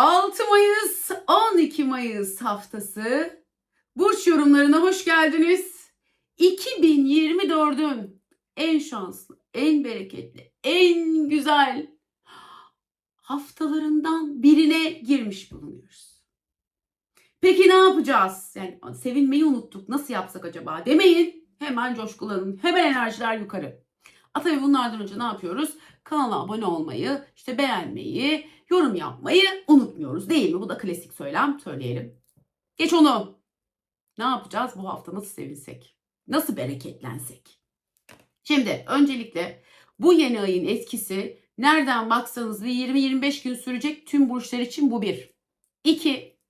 6 Mayıs 12 Mayıs haftası burç yorumlarına hoş geldiniz. 2024'ün en şanslı, en bereketli, en güzel haftalarından birine girmiş bulunuyoruz. Peki ne yapacağız? Yani sevinmeyi unuttuk. Nasıl yapsak acaba? Demeyin. Hemen coşkulanın. Hemen enerjiler yukarı. A tabii bunlardan önce ne yapıyoruz? Kanala abone olmayı, işte beğenmeyi, yorum yapmayı unutmuyoruz değil mi? Bu da klasik söylem söyleyelim. Geç onu. Ne yapacağız bu hafta nasıl sevinsek? Nasıl bereketlensek? Şimdi öncelikle bu yeni ayın etkisi nereden baksanız bir 20-25 gün sürecek tüm burçlar için bu bir. İki,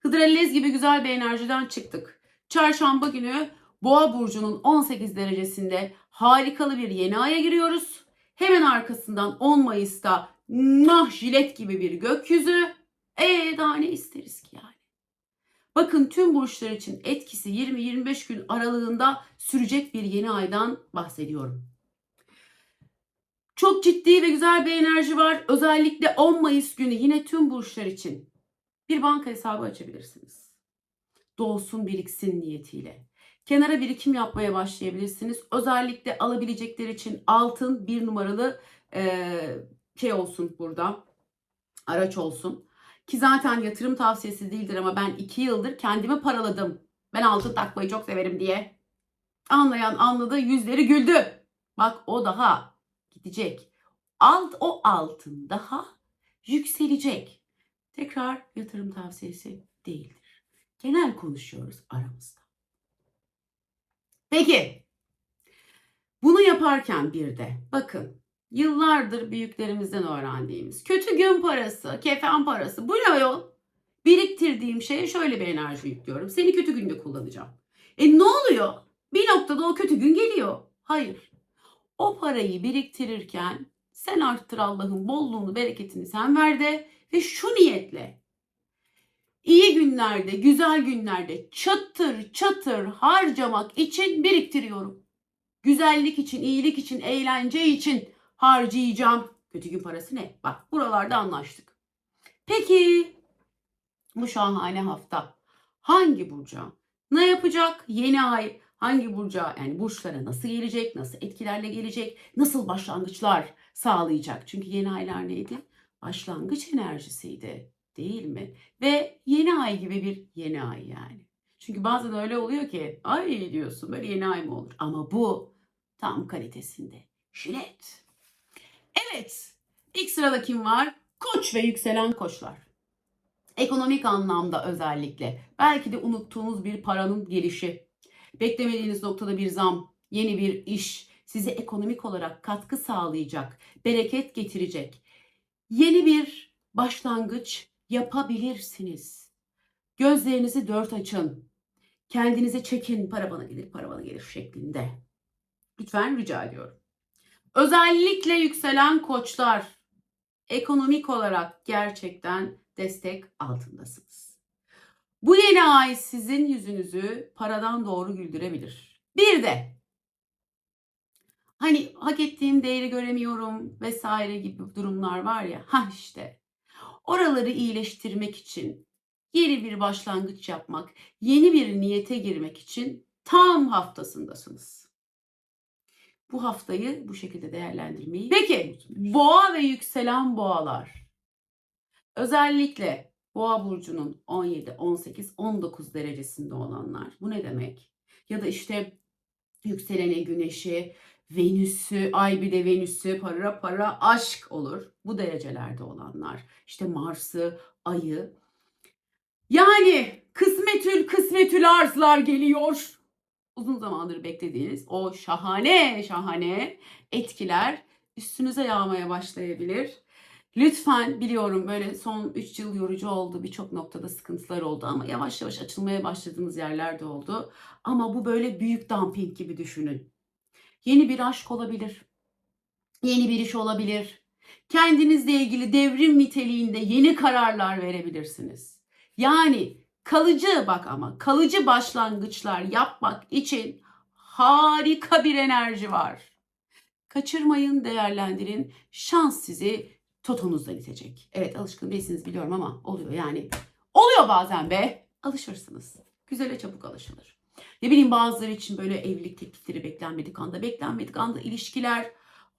Hıdrellez gibi güzel bir enerjiden çıktık. Çarşamba günü Boğa burcunun 18 derecesinde harikalı bir yeni aya giriyoruz. Hemen arkasından 10 Mayıs'ta nah jilet gibi bir gökyüzü. E daha ne isteriz ki yani? Bakın tüm burçlar için etkisi 20-25 gün aralığında sürecek bir yeni aydan bahsediyorum. Çok ciddi ve güzel bir enerji var. Özellikle 10 Mayıs günü yine tüm burçlar için bir banka hesabı açabilirsiniz. Dolsun biriksin niyetiyle. Kenara birikim yapmaya başlayabilirsiniz. Özellikle alabilecekler için altın bir numaralı e, şey olsun burada. Araç olsun. Ki zaten yatırım tavsiyesi değildir ama ben iki yıldır kendimi paraladım. Ben altın takmayı çok severim diye. Anlayan anladı yüzleri güldü. Bak o daha gidecek. Alt o altın daha yükselecek. Tekrar yatırım tavsiyesi değildir. Genel konuşuyoruz aramızda. Peki. Bunu yaparken bir de bakın yıllardır büyüklerimizden öğrendiğimiz kötü gün parası, kefen parası bu ne yol? Biriktirdiğim şeye şöyle bir enerji yüklüyorum. Seni kötü günde kullanacağım. E ne oluyor? Bir noktada o kötü gün geliyor. Hayır. O parayı biriktirirken sen arttır Allah'ın bolluğunu, bereketini sen ver de ve şu niyetle iyi günlerde, güzel günlerde çatır çatır harcamak için biriktiriyorum. Güzellik için, iyilik için, eğlence için harcayacağım. Kötü gün parası ne? Bak buralarda anlaştık. Peki bu şahane hafta hangi burca ne yapacak? Yeni ay hangi burca yani burçlara nasıl gelecek? Nasıl etkilerle gelecek? Nasıl başlangıçlar sağlayacak? Çünkü yeni aylar neydi? Başlangıç enerjisiydi değil mi? Ve yeni ay gibi bir yeni ay yani. Çünkü bazen öyle oluyor ki ay diyorsun böyle yeni ay mı olur? Ama bu tam kalitesinde. Jilet. Evet. İlk sırada kim var? Koç ve yükselen koçlar. Ekonomik anlamda özellikle. Belki de unuttuğunuz bir paranın gelişi. Beklemediğiniz noktada bir zam, yeni bir iş size ekonomik olarak katkı sağlayacak, bereket getirecek. Yeni bir başlangıç yapabilirsiniz. Gözlerinizi dört açın. Kendinize çekin para bana gelir, para bana gelir şeklinde. Lütfen rica ediyorum. Özellikle yükselen koçlar ekonomik olarak gerçekten destek altındasınız. Bu yeni ay sizin yüzünüzü paradan doğru güldürebilir. Bir de hani hak ettiğim değeri göremiyorum vesaire gibi durumlar var ya. Ha işte oraları iyileştirmek için yeni bir başlangıç yapmak, yeni bir niyete girmek için tam haftasındasınız. Bu haftayı bu şekilde değerlendirmeyi. Peki boğa ve yükselen boğalar. Özellikle boğa burcunun 17, 18, 19 derecesinde olanlar. Bu ne demek? Ya da işte yükselene güneşi, Venüs'ü, ay bir de Venüs'ü, para para aşk olur. Bu derecelerde olanlar. İşte Mars'ı, ayı. Yani kısmetül kısmetül arzlar geliyor uzun zamandır beklediğiniz o şahane şahane etkiler üstünüze yağmaya başlayabilir. Lütfen biliyorum böyle son 3 yıl yorucu oldu. Birçok noktada sıkıntılar oldu ama yavaş yavaş açılmaya başladığımız yerler de oldu. Ama bu böyle büyük dumping gibi düşünün. Yeni bir aşk olabilir. Yeni bir iş olabilir. Kendinizle ilgili devrim niteliğinde yeni kararlar verebilirsiniz. Yani kalıcı bak ama kalıcı başlangıçlar yapmak için harika bir enerji var. Kaçırmayın, değerlendirin. Şans sizi totonuzdan itecek. Evet alışkın değilsiniz biliyorum ama oluyor yani. Oluyor bazen be. Alışırsınız. Güzele çabuk alışılır. Ne bileyim bazıları için böyle evlilik teklifleri beklenmedik anda, beklenmedik anda ilişkiler,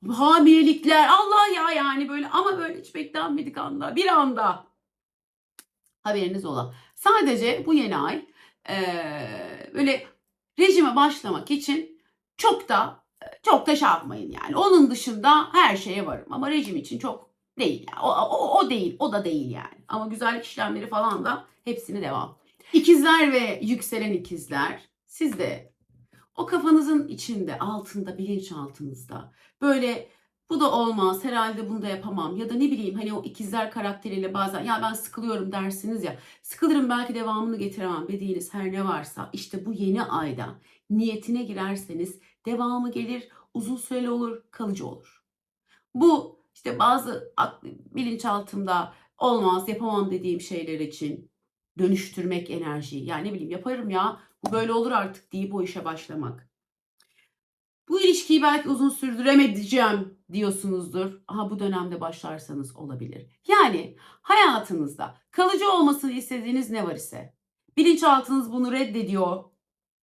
hamilelikler, Allah ya yani böyle ama böyle hiç beklenmedik anda, bir anda haberiniz ola. Sadece bu yeni ay eee, böyle rejime başlamak için çok da çok da şey yapmayın yani. Onun dışında her şeye varım ama rejim için çok değil. Yani. O, o, o değil, o da değil yani. Ama güzellik işlemleri falan da hepsini devam. İkizler ve yükselen ikizler siz de o kafanızın içinde, altında, bilinçaltınızda böyle bu da olmaz, herhalde bunu da yapamam ya da ne bileyim hani o ikizler karakteriyle bazen ya ben sıkılıyorum dersiniz ya sıkılırım belki devamını getiremem dediğiniz her ne varsa işte bu yeni ayda niyetine girerseniz devamı gelir, uzun süreli olur, kalıcı olur. Bu işte bazı bilinçaltımda olmaz, yapamam dediğim şeyler için dönüştürmek enerjiyi. Yani ne bileyim yaparım ya bu böyle olur artık deyip o işe başlamak. Bu ilişkiyi belki uzun sürdüremeyeceğim diyorsunuzdur. Aha bu dönemde başlarsanız olabilir. Yani hayatınızda kalıcı olmasını istediğiniz ne var ise bilinçaltınız bunu reddediyor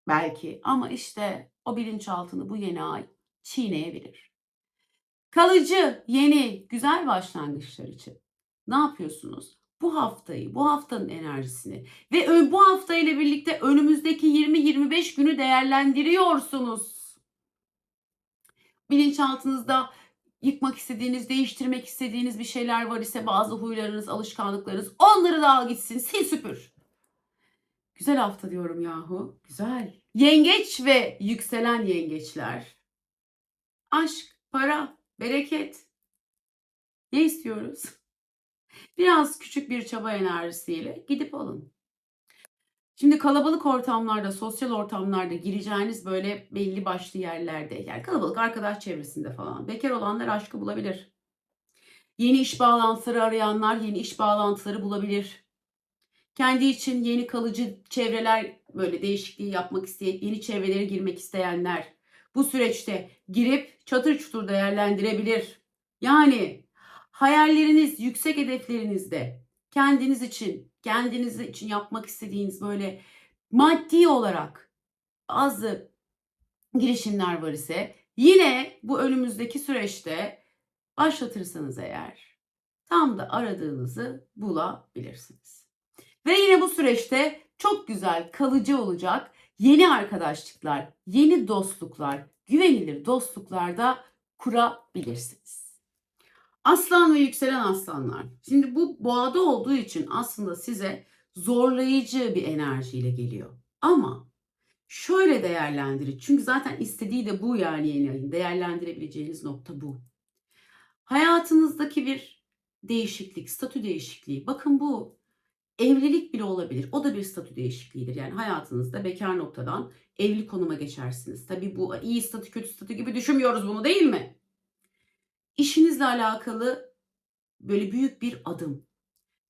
belki ama işte o bilinçaltını bu yeni ay çiğneyebilir. Kalıcı, yeni, güzel başlangıçlar için ne yapıyorsunuz? Bu haftayı, bu haftanın enerjisini ve bu hafta ile birlikte önümüzdeki 20-25 günü değerlendiriyorsunuz. Bilinçaltınızda yıkmak istediğiniz, değiştirmek istediğiniz bir şeyler var ise bazı huylarınız, alışkanlıklarınız onları da al gitsin, sil süpür. Güzel hafta diyorum yahu. Güzel. Yengeç ve yükselen yengeçler. Aşk, para, bereket. Ne istiyoruz? Biraz küçük bir çaba enerjisiyle gidip alın. Şimdi kalabalık ortamlarda, sosyal ortamlarda gireceğiniz böyle belli başlı yerlerde, yani kalabalık arkadaş çevresinde falan bekar olanlar aşkı bulabilir. Yeni iş bağlantıları arayanlar yeni iş bağlantıları bulabilir. Kendi için yeni kalıcı çevreler böyle değişikliği yapmak isteyen, yeni çevrelere girmek isteyenler bu süreçte girip çatır çutur değerlendirebilir. Yani hayalleriniz, yüksek hedeflerinizde kendiniz için, kendiniz için yapmak istediğiniz böyle maddi olarak bazı girişimler var ise yine bu önümüzdeki süreçte başlatırsanız eğer tam da aradığınızı bulabilirsiniz. Ve yine bu süreçte çok güzel, kalıcı olacak yeni arkadaşlıklar, yeni dostluklar, güvenilir dostluklar da kurabilirsiniz. Aslan ve yükselen aslanlar. Şimdi bu boğada olduğu için aslında size zorlayıcı bir enerjiyle geliyor. Ama şöyle değerlendirin. Çünkü zaten istediği de bu yani yeni ayın. Değerlendirebileceğiniz nokta bu. Hayatınızdaki bir değişiklik, statü değişikliği. Bakın bu evlilik bile olabilir. O da bir statü değişikliğidir. Yani hayatınızda bekar noktadan evli konuma geçersiniz. Tabii bu iyi statü kötü statü gibi düşünmüyoruz bunu değil mi? İşinizle alakalı böyle büyük bir adım,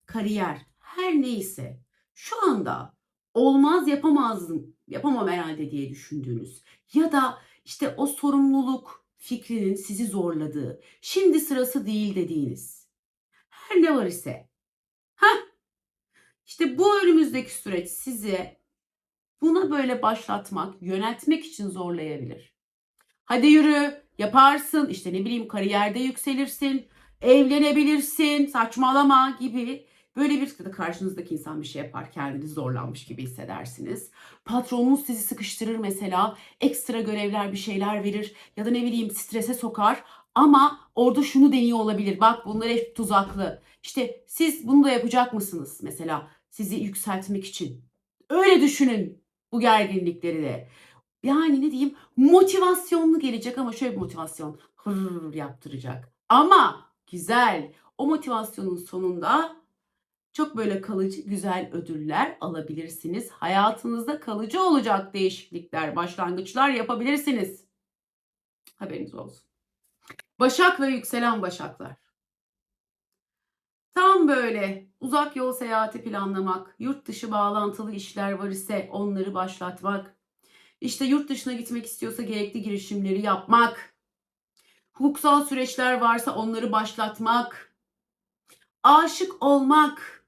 kariyer, her neyse şu anda olmaz yapamazdım, yapamam herhalde diye düşündüğünüz ya da işte o sorumluluk fikrinin sizi zorladığı, şimdi sırası değil dediğiniz her ne var ise ha işte bu önümüzdeki süreç sizi buna böyle başlatmak, yöneltmek için zorlayabilir. Hadi yürü, yaparsın, işte ne bileyim kariyerde yükselirsin, evlenebilirsin, saçmalama gibi böyle bir de karşınızdaki insan bir şey yapar, kendinizi zorlanmış gibi hissedersiniz. Patronunuz sizi sıkıştırır mesela, ekstra görevler bir şeyler verir ya da ne bileyim strese sokar ama orada şunu deniyor olabilir. Bak bunlar hep tuzaklı. İşte siz bunu da yapacak mısınız mesela sizi yükseltmek için? Öyle düşünün bu gerginlikleri de. Yani ne diyeyim motivasyonlu gelecek ama şöyle bir motivasyon hırr yaptıracak. Ama güzel o motivasyonun sonunda çok böyle kalıcı güzel ödüller alabilirsiniz. Hayatınızda kalıcı olacak değişiklikler, başlangıçlar yapabilirsiniz. Haberiniz olsun. Başak ve yükselen başaklar. Tam böyle uzak yol seyahati planlamak, yurt dışı bağlantılı işler var ise onları başlatmak, işte yurt dışına gitmek istiyorsa gerekli girişimleri yapmak, hukuksal süreçler varsa onları başlatmak, aşık olmak,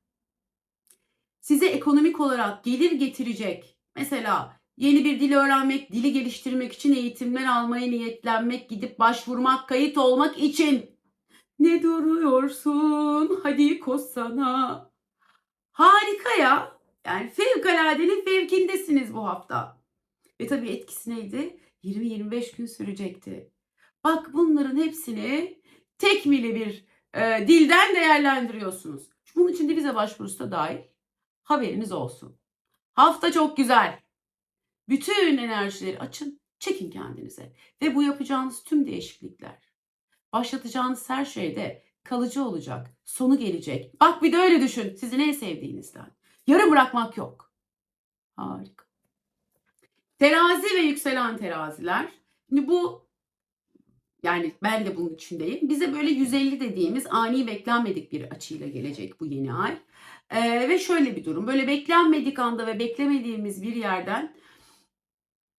size ekonomik olarak gelir getirecek. Mesela yeni bir dil öğrenmek, dili geliştirmek için eğitimler almaya niyetlenmek, gidip başvurmak, kayıt olmak için. Ne duruyorsun? Hadi koşsana. Harika ya. Yani fevkaladenin fevkindesiniz bu hafta. Ve tabii etkisi neydi? 20-25 gün sürecekti. Bak bunların hepsini tekmili bir e, dilden değerlendiriyorsunuz. Bunun için de vize başvurusu da dahil. Haberiniz olsun. Hafta çok güzel. Bütün enerjileri açın, çekin kendinize. Ve bu yapacağınız tüm değişiklikler, başlatacağınız her şeyde kalıcı olacak, sonu gelecek. Bak bir de öyle düşün, sizin en sevdiğinizden. Yarım bırakmak yok. Harika. Terazi ve yükselen teraziler. Şimdi bu yani ben de bunun içindeyim. Bize böyle 150 dediğimiz ani beklenmedik bir açıyla gelecek bu yeni ay. Ee, ve şöyle bir durum. Böyle beklenmedik anda ve beklemediğimiz bir yerden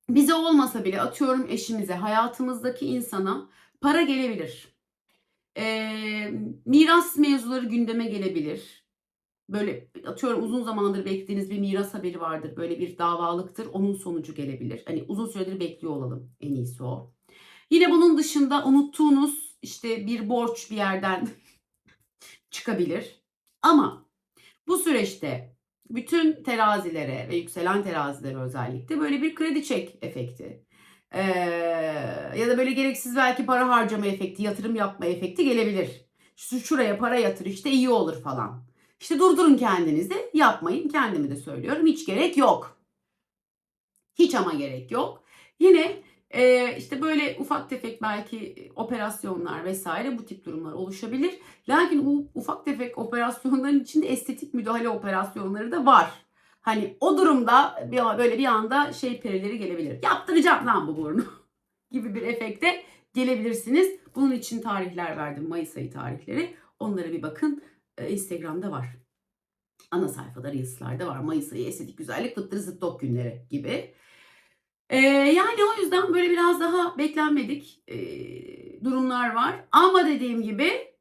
bize olmasa bile atıyorum eşimize, hayatımızdaki insana para gelebilir. Ee, miras mevzuları gündeme gelebilir. Böyle atıyorum uzun zamandır beklediğiniz bir miras haberi vardır. Böyle bir davalıktır. Onun sonucu gelebilir. Hani uzun süredir bekliyor olalım. En iyisi o. Yine bunun dışında unuttuğunuz işte bir borç bir yerden çıkabilir. Ama bu süreçte bütün terazilere ve yükselen terazilere özellikle böyle bir kredi çek efekti ee, ya da böyle gereksiz belki para harcama efekti, yatırım yapma efekti gelebilir. Şu şuraya para yatır işte iyi olur falan. İşte durdurun kendinizi, yapmayın. Kendimi de söylüyorum. Hiç gerek yok. Hiç ama gerek yok. Yine ee, işte böyle ufak tefek belki operasyonlar vesaire bu tip durumlar oluşabilir. Lakin bu ufak tefek operasyonların içinde estetik müdahale operasyonları da var. Hani o durumda böyle bir anda şey perileri gelebilir. Yaptıracağım lan bu burnu gibi bir efekte gelebilirsiniz. Bunun için tarihler verdim. Mayıs ayı tarihleri. Onlara bir bakın. Ee, Instagram'da var. Ana sayfada, Reels'larda var. Mayıs ayı estetik güzellik fıttırı zıttop günleri gibi. Ee, yani o yüzden böyle biraz daha beklenmedik e, durumlar var. Ama dediğim gibi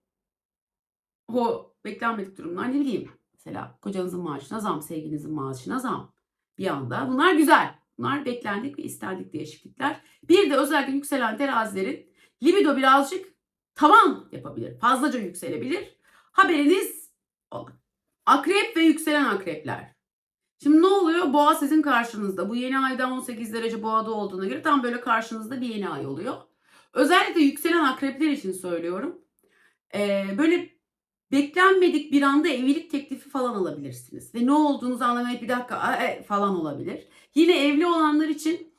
o beklenmedik durumlar ne bileyim. Mesela kocanızın maaşına zam, sevginizin maaşına zam. Bir anda bunlar güzel. Bunlar beklendik ve istendik değişiklikler. Bir de özellikle yükselen terazilerin libido birazcık tavan yapabilir. Fazlaca yükselebilir. Haberiniz olun. Akrep ve yükselen akrepler. Şimdi ne oluyor? Boğa sizin karşınızda. Bu yeni ayda 18 derece boğada olduğuna göre tam böyle karşınızda bir yeni ay oluyor. Özellikle yükselen akrepler için söylüyorum. Ee, böyle beklenmedik bir anda evlilik teklifi falan alabilirsiniz. Ve ne olduğunuzu anlamayıp bir dakika e, falan olabilir. Yine evli olanlar için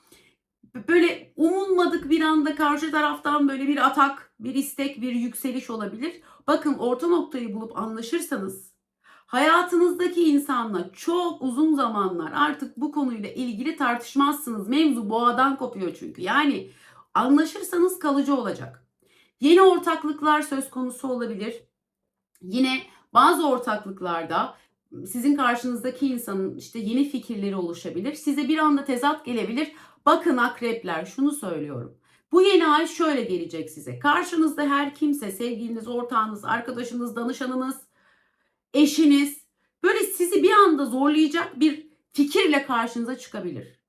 böyle umulmadık bir anda karşı taraftan böyle bir atak, bir istek, bir yükseliş olabilir. Bakın orta noktayı bulup anlaşırsanız hayatınızdaki insanla çok uzun zamanlar artık bu konuyla ilgili tartışmazsınız. Mevzu boğadan kopuyor çünkü. Yani anlaşırsanız kalıcı olacak. Yeni ortaklıklar söz konusu olabilir. Yine bazı ortaklıklarda sizin karşınızdaki insanın işte yeni fikirleri oluşabilir. Size bir anda tezat gelebilir. Bakın akrepler şunu söylüyorum. Bu yeni ay şöyle gelecek size. Karşınızda her kimse, sevgiliniz, ortağınız, arkadaşınız, danışanınız, eşiniz böyle sizi bir anda zorlayacak bir fikirle karşınıza çıkabilir.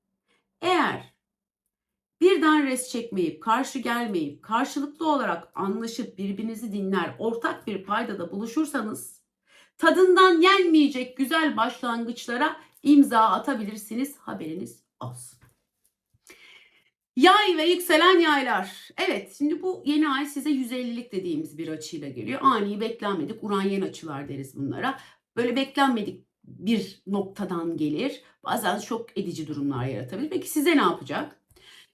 Eğer birden res çekmeyip, karşı gelmeyip, karşılıklı olarak anlaşıp birbirinizi dinler, ortak bir paydada buluşursanız tadından yenmeyecek güzel başlangıçlara imza atabilirsiniz. Haberiniz olsun. Yay ve yükselen yaylar. Evet şimdi bu yeni ay size 150'lik dediğimiz bir açıyla geliyor. Ani beklenmedik uranyen açılar deriz bunlara. Böyle beklenmedik bir noktadan gelir. Bazen şok edici durumlar yaratabilir. Peki size ne yapacak?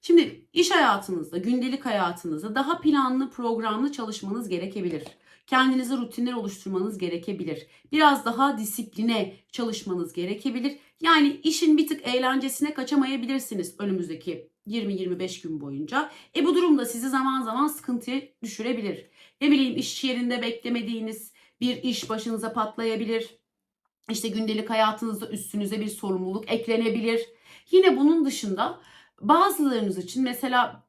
Şimdi iş hayatınızda, gündelik hayatınızda daha planlı, programlı çalışmanız gerekebilir. Kendinize rutinler oluşturmanız gerekebilir. Biraz daha disipline çalışmanız gerekebilir. Yani işin bir tık eğlencesine kaçamayabilirsiniz önümüzdeki 20-25 gün boyunca. E bu durumda sizi zaman zaman sıkıntıya düşürebilir. Ne bileyim iş yerinde beklemediğiniz bir iş başınıza patlayabilir. İşte gündelik hayatınızda üstünüze bir sorumluluk eklenebilir. Yine bunun dışında bazılarınız için mesela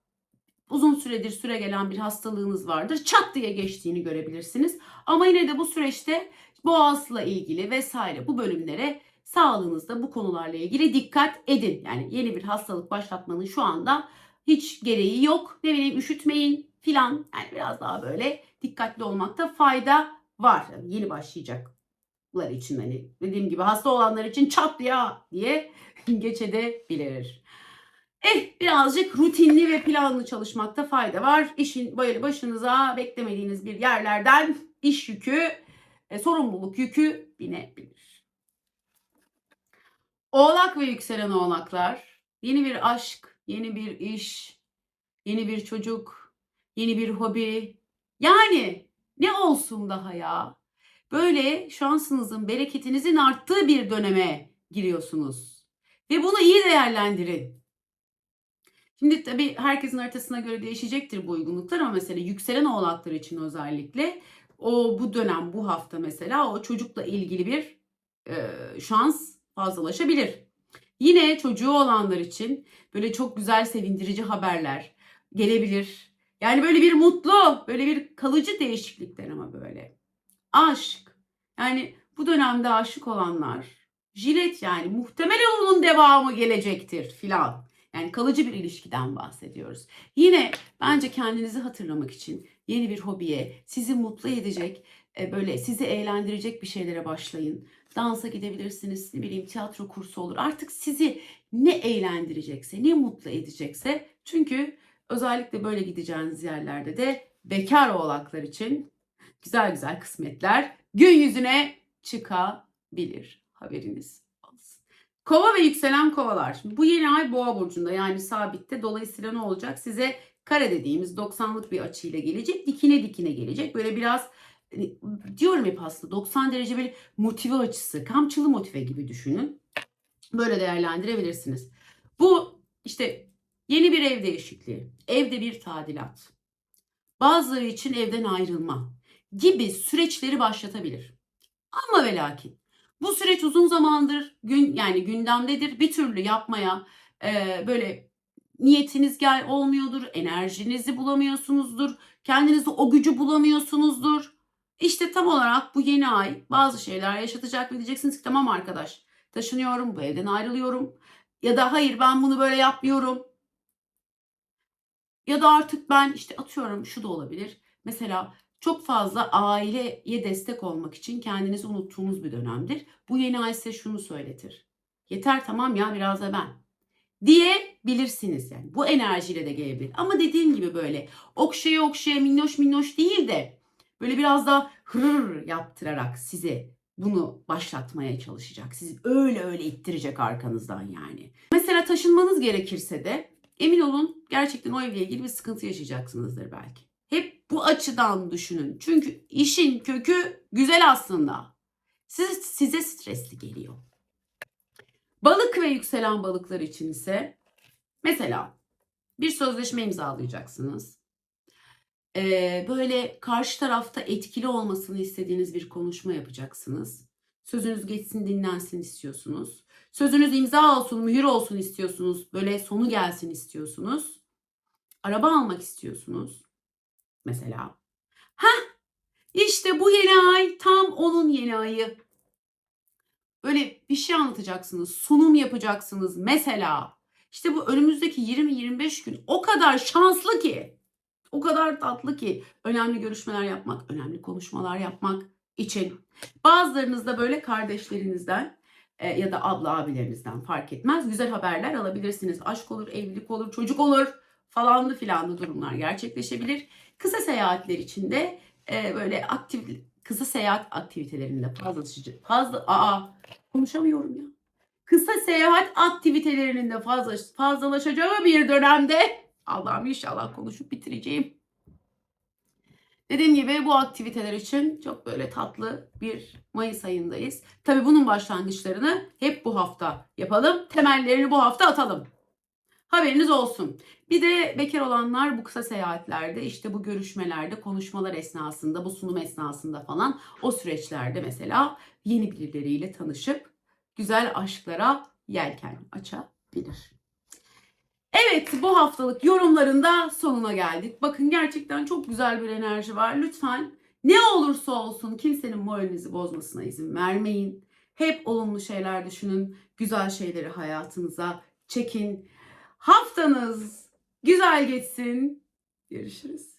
uzun süredir süre gelen bir hastalığınız vardır. Çat diye geçtiğini görebilirsiniz. Ama yine de bu süreçte boğazla ilgili vesaire bu bölümlere sağlığınızda bu konularla ilgili dikkat edin. Yani yeni bir hastalık başlatmanın şu anda hiç gereği yok. Ne bileyim üşütmeyin filan. Yani biraz daha böyle dikkatli olmakta fayda var. Yani yeni başlayacaklar için hani dediğim gibi hasta olanlar için çat ya diye geçebilir. Eh birazcık rutinli ve planlı çalışmakta fayda var. İşin böyle başınıza beklemediğiniz bir yerlerden iş yükü, e, sorumluluk yükü binebilir. Oğlak ve yükselen oğlaklar yeni bir aşk, yeni bir iş, yeni bir çocuk, yeni bir hobi. Yani ne olsun daha ya? Böyle şansınızın, bereketinizin arttığı bir döneme giriyorsunuz. Ve bunu iyi değerlendirin. Şimdi tabii herkesin haritasına göre değişecektir bu uygunluklar ama mesela yükselen oğlaklar için özellikle o bu dönem bu hafta mesela o çocukla ilgili bir e, şans fazlalaşabilir. Yine çocuğu olanlar için böyle çok güzel sevindirici haberler gelebilir. Yani böyle bir mutlu, böyle bir kalıcı değişiklikler ama böyle. Aşk. Yani bu dönemde aşık olanlar jilet yani muhtemelen onun devamı gelecektir filan. Yani kalıcı bir ilişkiden bahsediyoruz. Yine bence kendinizi hatırlamak için yeni bir hobiye, sizi mutlu edecek, e, böyle sizi eğlendirecek bir şeylere başlayın. Dansa gidebilirsiniz, ne bileyim tiyatro kursu olur. Artık sizi ne eğlendirecekse, ne mutlu edecekse. Çünkü özellikle böyle gideceğiniz yerlerde de bekar oğlaklar için güzel güzel kısmetler gün yüzüne çıkabilir. Haberiniz olsun. Kova ve yükselen kovalar. Bu yeni ay boğa burcunda yani sabitte. Dolayısıyla ne olacak? Size kare dediğimiz 90'lık bir açıyla gelecek. Dikine dikine gelecek. Böyle biraz hani, diyorum hep aslında 90 derece bir motive açısı. Kamçılı motive gibi düşünün. Böyle değerlendirebilirsiniz. Bu işte yeni bir ev değişikliği. Evde bir tadilat. Bazıları için evden ayrılma gibi süreçleri başlatabilir. Ama ve lakin bu süreç uzun zamandır gün yani gündemdedir. Bir türlü yapmaya e, böyle niyetiniz gel olmuyordur, enerjinizi bulamıyorsunuzdur, kendinizde o gücü bulamıyorsunuzdur. İşte tam olarak bu yeni ay bazı şeyler yaşatacak ve diyeceksiniz ki tamam arkadaş taşınıyorum, bu evden ayrılıyorum. Ya da hayır ben bunu böyle yapmıyorum. Ya da artık ben işte atıyorum şu da olabilir. Mesela çok fazla aileye destek olmak için kendinizi unuttuğunuz bir dönemdir. Bu yeni ay size şunu söyletir. Yeter tamam ya biraz da ben diyebilirsiniz yani. Bu enerjiyle de gelebilir. Ama dediğim gibi böyle okşaya okşaya minnoş minnoş değil de böyle biraz daha hırr yaptırarak size bunu başlatmaya çalışacak. Sizi öyle öyle ittirecek arkanızdan yani. Mesela taşınmanız gerekirse de emin olun gerçekten o evle ilgili bir sıkıntı yaşayacaksınızdır belki. Hep bu açıdan düşünün. Çünkü işin kökü güzel aslında. Siz, size stresli geliyor. Ve yükselen balıklar için ise mesela bir sözleşme imzalayacaksınız. Ee, böyle karşı tarafta etkili olmasını istediğiniz bir konuşma yapacaksınız. Sözünüz geçsin dinlensin istiyorsunuz. Sözünüz imza olsun, mühür olsun istiyorsunuz. Böyle sonu gelsin istiyorsunuz. Araba almak istiyorsunuz. Mesela. Ha, işte bu yeni ay tam onun yeni ayı. Böyle bir şey anlatacaksınız, sunum yapacaksınız mesela. İşte bu önümüzdeki 20-25 gün o kadar şanslı ki, o kadar tatlı ki önemli görüşmeler yapmak, önemli konuşmalar yapmak için. Bazılarınız da böyle kardeşlerinizden e, ya da abla abilerinizden fark etmez. Güzel haberler alabilirsiniz. Aşk olur, evlilik olur, çocuk olur falanlı filanlı durumlar gerçekleşebilir. Kısa seyahatler için de e, böyle aktif kısa seyahat aktivitelerinde fazlalaşıcı fazla aa konuşamıyorum ya. Kısa seyahat aktivitelerinin de fazla fazlalaşacağı bir dönemde Allah'ım inşallah konuşup bitireceğim. Dediğim gibi bu aktiviteler için çok böyle tatlı bir Mayıs ayındayız. Tabii bunun başlangıçlarını hep bu hafta yapalım. Temellerini bu hafta atalım. Haberiniz olsun. Bir de bekar olanlar bu kısa seyahatlerde işte bu görüşmelerde konuşmalar esnasında bu sunum esnasında falan o süreçlerde mesela yeni birileriyle tanışıp güzel aşklara yelken açabilir. Evet bu haftalık yorumlarında sonuna geldik. Bakın gerçekten çok güzel bir enerji var. Lütfen ne olursa olsun kimsenin moralinizi bozmasına izin vermeyin. Hep olumlu şeyler düşünün. Güzel şeyleri hayatınıza çekin. Haftanız güzel geçsin. Görüşürüz.